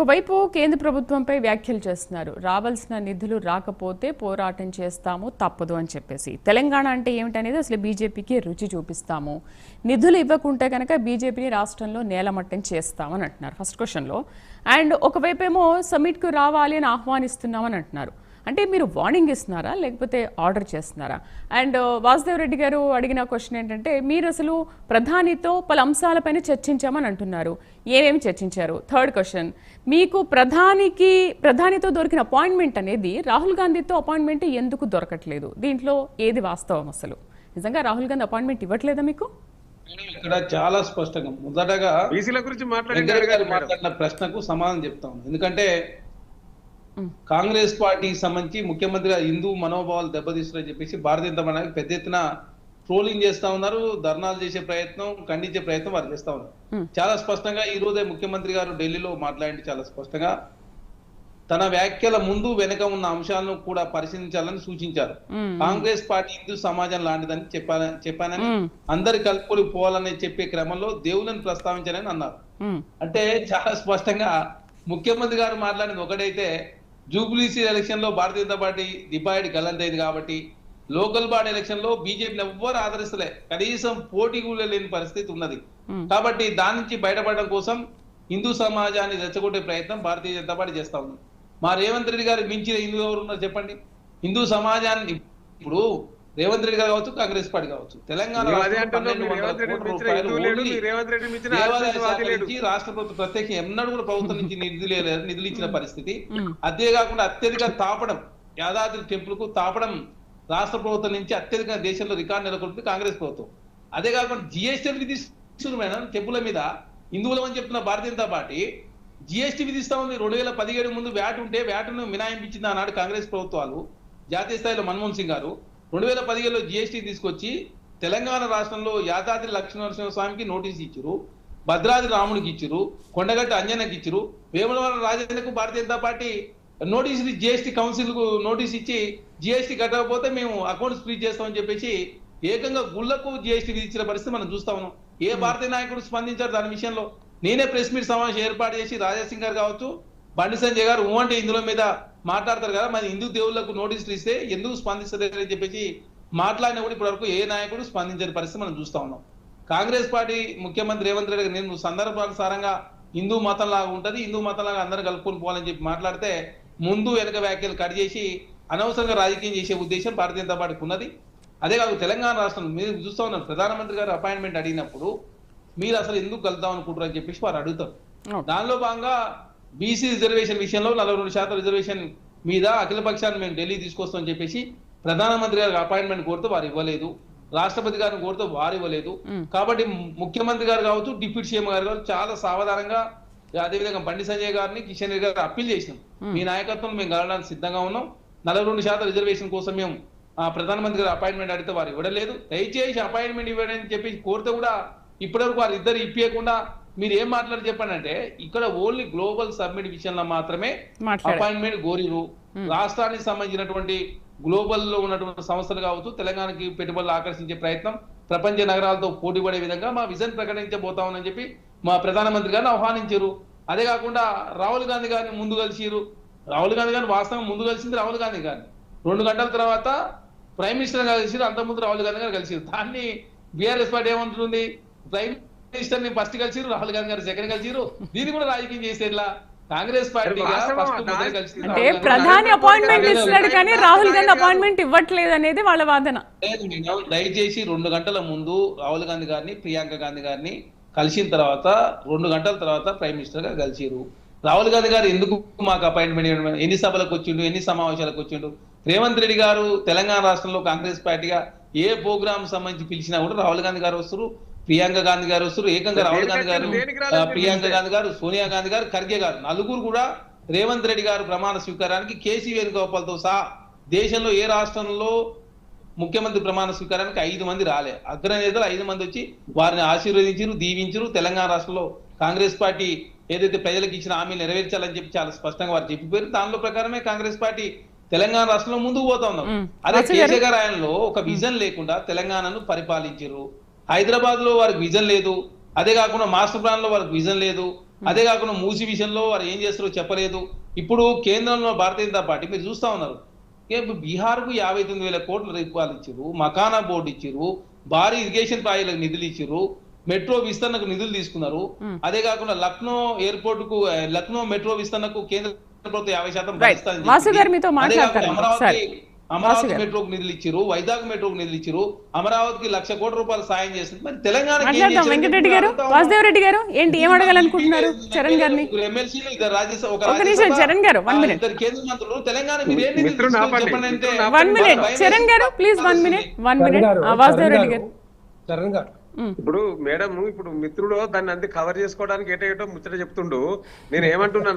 ఒకవైపు కేంద్ర ప్రభుత్వంపై వ్యాఖ్యలు చేస్తున్నారు. రావాల్సిన నిధులు రాకపోతే పోరాటం చేస్తాము తప్పదు అని చెప్పేసి. తెలంగాణ అంటే ఏమిటనేది అసలు బీజేపీకి రుచి చూపిస్తాము. నిధులు ఇవ్వకుంటే కనుక బీజేపీని రాష్ట్రంలో నేలమట్టం చేస్తామని అంటున్నారు. ఫస్ట్ క్వశ్చన్లో అండ్ ఒకవైపు ఏమో సమ్మిట్కు రావాలి అని ఆహ్వానిస్తున్నామని అంటున్నారు. అంటే మీరు వార్నింగ్ ఇస్తున్నారా? లేకపోతే ఆర్డర్ చేస్తున్నారా? అండ్ వాసుదేవ్ రెడ్డి గారు అడిగిన క్వశ్చన్ ఏంటంటే మీరు అసలు ప్రధానితో పలు అంశాలపైన చర్చించామని అంటున్నారు. ఏమేమి చర్చించారు? థర్డ్ క్వశ్చన్ మీకు ప్రధానికి ప్రధానితో దొరికిన అపాయింట్మెంట్ అనేది రాహుల్ గాంధీతో అపాయింట్మెంట్ ఎందుకు దొరకట్లేదు? దీంట్లో ఏది వాస్తవం అసలు? నిజంగా రాహుల్ గాంధీ అపాయింట్మెంట్ ఇవ్వట్లేదా మీకు? ఇక్కడ చాలా స్పష్టంగా మొదటగా బీసీల గురించి మాట్లాడిన ప్రశ్నకు సమాధానం చెప్తాం ఎందుకంటే కాంగ్రెస్ పార్టీకి సంబంధించి ముఖ్యమంత్రి గారు హిందూ మనోభావాలు దెబ్బతీస్తున్నారని చెప్పేసి భారతీయ జనతా పార్టీ పెద్ద ఎత్తున ట్రోలింగ్ చేస్తా ఉన్నారు ధర్నాలు చేసే ప్రయత్నం ఖండించే ప్రయత్నం వారు చేస్తా ఉన్నారు. చాలా స్పష్టంగా ఈ రోజే ముఖ్యమంత్రి గారు ఢిల్లీలో మాట్లాడి చాలా స్పష్టంగా తన వ్యాఖ్యల ముందు వెనక ఉన్న అంశాలను కూడా పరిశీలించాలని సూచించారు. కాంగ్రెస్ పార్టీ హిందూ సమాజం లాంటిదని చెప్పాలని చెప్పానని. అందరి కలుపుకొని పోవాలని చెప్పే క్రమంలో దేవులను ప్రస్తావించాలని అన్నారు. అంటే చాలా స్పష్టంగా ముఖ్యమంత్రి గారు మాట్లాడింది ఒకటైతే జూబ్లీసీ ఎలక్షన్లో భారతీయ జనతా పార్టీ డిపాయిడ్ గల్లంతైంది కాబట్టి లోకల్ బాడీ ఎలక్షన్లో బీజేపీని ఎవ్వరు ఆదరిస్తలే. కనీసం పోటీ కూడా లేని పరిస్థితి ఉన్నది. కాబట్టి దాని నుంచి బయటపడడం కోసం హిందూ సమాజాన్ని రెచ్చగొట్టే ప్రయత్నం భారతీయ జనతా పార్టీ చేస్తా ఉంది. మా రేవంత్ రెడ్డి గారు మించిన హిందూ ఎవరు ఉన్నారు చెప్పండి? హిందూ సమాజాన్ని ఇప్పుడు రేవంత్ రెడ్డి గారు కావచ్చు కాంగ్రెస్ పార్టీ కావచ్చు. తెలంగాణ మేము అదే రాష్ట్రంలో అంటున్నాం, మీరు 1200 రేవంత్ రెడ్డి కోట్ల మించిన రూపాయలు హిందూ లేడు, ఓన్లీ మీరు రేవంత్ రెడ్డి మించిన దేవాదాయ ఆదివాసీ శాఖ లేడు. నుంచి రాష్ట్ర ప్రభుత్వం ప్రత్యేక ఎన్నడూ కూడా ప్రభుత్వం నుంచి నిధులు నిధులు ఇచ్చిన పరిస్థితి. మ్మ్. అదే కాకుండా అత్యధిక తాపడం యాదాద్రి టెంపుల్కు తాపడం రాష్ట్ర ప్రభుత్వం నుంచి అత్యధిక దేశంలో రికార్డు నెలకొల్పి కాంగ్రెస్ ప్రభుత్వం. అదే కాకుండా జిఎస్టీ విధిస్తున్నారు మేడం టెంపుల మీద హిందువులం అని చెప్తున్న భారతీయ జనతా పార్టీ. జిఎస్టీ విధిస్తా ఉంది రెండు వేల పదిహేడు ముందు వ్యాట్ ఉంటే వ్యాట్ను మినాయింపించింది ఆనాడు కాంగ్రెస్ ప్రభుత్వాలు జాతీయ స్థాయిలో మన్మోహన్ సింగ్ గారు. రెండు వేల పదిహేడులో జిఎస్టీ తీసుకొచ్చి తెలంగాణ రాష్ట్రంలో యాదాద్రి లక్ష్మీనరసింహ స్వామికి నోటీస్ ఇచ్చారు భద్రాద్రి రాముడికి ఇచ్చారు కొండగట్టు అంజనకి ఇచ్చారు Vemulawada రాజేంద్రకు Bharatiya Janata party notice GST కౌన్సిల్కు notice ఇచ్చి జిఎస్టీ కట్టకపోతే మేము అకౌంట్స్ ఫ్రీజ్ చేస్తామని చెప్పేసి ఏకంగా గుళ్ళకు జిఎస్టీ విధించిన పరిస్థితి మనం చూస్తా ఉన్నాం. ఏ భారతీయ నాయకుడు స్పందించారు దాని విషయంలో? నేనే ప్రెస్ మీట్ సమావేశం ఏర్పాటు చేసి రాజాసింగ్ గారు కావచ్చు బండి సంజయ్ గారు ఊ అంటే ఇందులో మీద మాట్లాడతారు కదా మరి హిందూ దేవుళ్ళకు నోటీసులు ఇస్తే ఎందుకు స్పందిస్తలేరు అని చెప్పేసి మాట్లాడినా కూడా ఇప్పటివరకు ఏ నాయకుడు స్పందించని పరిస్థితి మనం చూస్తా ఉన్నాం. కాంగ్రెస్ పార్టీ ముఖ్యమంత్రి రేవంత్ రెడ్డి గారు నేను సందర్భానుసారంగా హిందూ మతం లాగా ఉంటది హిందూ మతం లాగా అందరూ కలుపుకొని పోవాలని చెప్పి మాట్లాడితే ముందు వెనక వ్యాఖ్యలు కట్ చేసి అనవసరంగా రాజకీయం చేసే ఉద్దేశం భారతీయ జనతా పార్టీకి ఉన్నది. అదే కాదు తెలంగాణ రాష్ట్రం మీరు చూస్తా ఉన్నారు ప్రధానమంత్రి గారు అపాయింట్మెంట్ అడిగినప్పుడు మీరు అసలు ఎందుకు కలుద్దాం అనుకుంటారు అని చెప్పేసి వారు అడుగుతారు. దానిలో భాగంగా బీసీ రిజర్వేషన్ విషయంలో నలభై రెండు శాతం రిజర్వేషన్ మీద అఖిల పక్షాన్ని మేము ఢిల్లీ తీసుకొస్తామని చెప్పేసి ప్రధానమంత్రి గారికి అపాయింట్మెంట్ కోరితే వారు ఇవ్వలేదు. రాష్ట్రపతి గారిని కోరితే వారు ఇవ్వలేదు. కాబట్టి ముఖ్యమంత్రి గారు కావచ్చు డిప్యూటీ సీఎం గారు కావచ్చు చాలా సావధానంగా అదేవిధంగా బండి సంజయ్ గారిని కిషన్ రెడ్డి గారు అప్పీల్ చేసినాం. మీ నాయకత్వం మేము కలవడానికి సిద్ధంగా ఉన్నాం. నలభై రెండు శాతం రిజర్వేషన్ కోసం మేము ఆ ప్రధానమంత్రి గారు అపాయింట్మెంట్ అడిగితే వారు ఇవ్వడలేదు దయచేసి అపాయింట్మెంట్ ఇవ్వండి అని చెప్పి కోరితే కూడా ఇప్పటివరకు వారు ఇద్దరు ఇప్పియకుండా మీరు ఏం మాట్లాడి చెప్పండి అంటే ఇక్కడ ఓన్లీ గ్లోబల్ సబ్మిట్ విషయంలో మాత్రమే అపాయింట్మెంట్ కోరిరు. రాష్ట్రానికి సంబంధించినటువంటి గ్లోబల్లో ఉన్నటువంటి సంస్థలు కావచ్చు తెలంగాణకి పెట్టుబడులు ఆకర్షించే ప్రయత్నం ప్రపంచ నగరాలతో పోటీ పడే విధంగా మా విజన్ ప్రకటించబోతామని చెప్పి మా ప్రధానమంత్రి గారిని ఆహ్వానించారు. అదే కాకుండా రాహుల్ గాంధీ గారిని ముందు కలిసిరు. రాహుల్ గాంధీ గారిని వాస్తవం ముందు కలిసింది రాహుల్ గాంధీ గారిని. రెండు గంటల తర్వాత ప్రైమ్ మినిస్టర్ గారు కలిసిరు అంతకుముందు రాహుల్ గాంధీ గారు కలిసిరు. దాన్ని బీఆర్ఎస్ పార్టీ ఏమంటుంది? ప్రైమ్ మినిస్టర్ని ఫస్ట్ కలిసిరు రాహుల్ గాంధీ గారు సెకండ్ కలిసిరు దీన్ని కూడా రాజకీయం చేసేలా కాంగ్రెస్ పార్టీ అంటే ప్రధాని అపాయింట్మెంట్ ఇస్తున్నాడు కానీ రాహుల్ గాంధీ అపాయింట్మెంట్ ఇవ్వట్లేదు అనేది వాళ్ళ వాదన. దయచేసి రెండు గంటల ముందు రాహుల్ గాంధీ గారిని ప్రియాంక గాంధీ గారిని కలిసిన తర్వాత రెండు గంటల తర్వాత ప్రైమ్ మినిస్టర్ గారు కలిసిరు రాహుల్ గాంధీ గారు ఎందుకు మాకు అపాయింట్మెంట్ ఇవ్వడం? ఎన్ని సభలకు వచ్చిండు? ఎన్ని సమావేశాలకు వచ్చిండు? రేవంత్ రెడ్డి గారు తెలంగాణ రాష్ట్రంలో కాంగ్రెస్ పార్టీగా ఏ ప్రోగ్రామ్ సంబంధించి పిలిచినా కూడా రాహుల్ గాంధీ గారు వస్తారు. ప్రియాంక గాంధీ గారు వస్తారు ఏకంగా రాహుల్ గాంధీ గారు ప్రియాంక? గాంధీ గారు సోనియా గాంధీ గారు ఖర్గే గారు నలుగురు కూడా రేవంత్ రెడ్డి గారు ప్రమాణ స్వీకారానికి కేసీ వేణుగోపాల్తో సహా దేశంలో ఏ రాష్ట్రంలో ముఖ్యమంత్రి ప్రమాణ స్వీకారానికి ఐదు మంది రాలే. అగ్రనేతలు ఐదు మంది వచ్చి వారిని ఆశీర్వదించారు దీవించారు తెలంగాణ రాష్ట్రంలో కాంగ్రెస్ పార్టీ ఏదైతే ప్రజలకు ఇచ్చిన హామీలు నెరవేర్చాలని చెప్పి చాలా స్పష్టంగా వారు చెప్పిపోయారు దానిలో ప్రకారమే కాంగ్రెస్ పార్టీ తెలంగాణ రాష్ట్రంలో ముందుకు పోతా ఉన్నాం. అదే కేసీఆర్ ఆయనలో ఒక విజన్ లేకుండా తెలంగాణను పరిపాలించారు హైదరాబాద్లో వారికి విజన్ లేదు. అదే కాకుండా మాస్టర్ ప్లాన్లో వారికి విజన్ లేదు. అదే కాకుండా మూసి విషయంలో వారు ఏం చేస్తారో చెప్పలేదు. ఇప్పుడు కేంద్రంలో భారతీయ జనతా పార్టీ మీరు చూస్తా ఉన్నారు. ఏ బీహార్కు యాభై తొమ్మిది వేల కోట్ల రూపాయలు ఇచ్చారు మకానా బోర్డు ఇచ్చారు భారీ ఇరిగేషన్ ప్రాజెక్టులకు నిధులు ఇచ్చారు మెట్రో విస్తరణకు నిధులు తీసుకున్నారు. అదే కాకుండా లక్నో ఎయిర్పోర్ట్కు లక్నో మెట్రో విస్తరణకు కేంద్ర ప్రభుత్వం యాభై శాతం అమరావతి. అమరావతి. మెట్రోకు నిధులు ఇచ్చారు వైజాగ్ మెట్రోకు నిధులు ఇచ్చారు అమరావతికి లక్ష కోట్ల రూపాయలు సాయం చేస్తుంది మరి తెలంగాణ వెంకటరెడ్డి గారు వాసుదేవ్ రెడ్డి గారు ఏంటి ఏం అడగాలనుకుంటున్నారు చరణ్ గారిని? ఎమ్మెల్సీలు ఇద్దరు రాజ్యసభ ఒక నిమిషం, చరణ్ గారు. ఇద్దరు కేంద్ర మంత్రులు తెలంగాణ మీరు ఏం చెప్పండి అంటే వన్ మినిట్ చరణ్ గారు. Please one minute one minute గారు, వాసుదేవ్ రెడ్డి గారు, చరణ్ గారు ఇప్పుడు మేడం ఇప్పుడు మిత్రుడు దాన్ని అంది కవర్ చేసుకోవడానికి ఏటో ఏటో ముచ్చట చెప్తుండు. నేను ఏమంటున్నా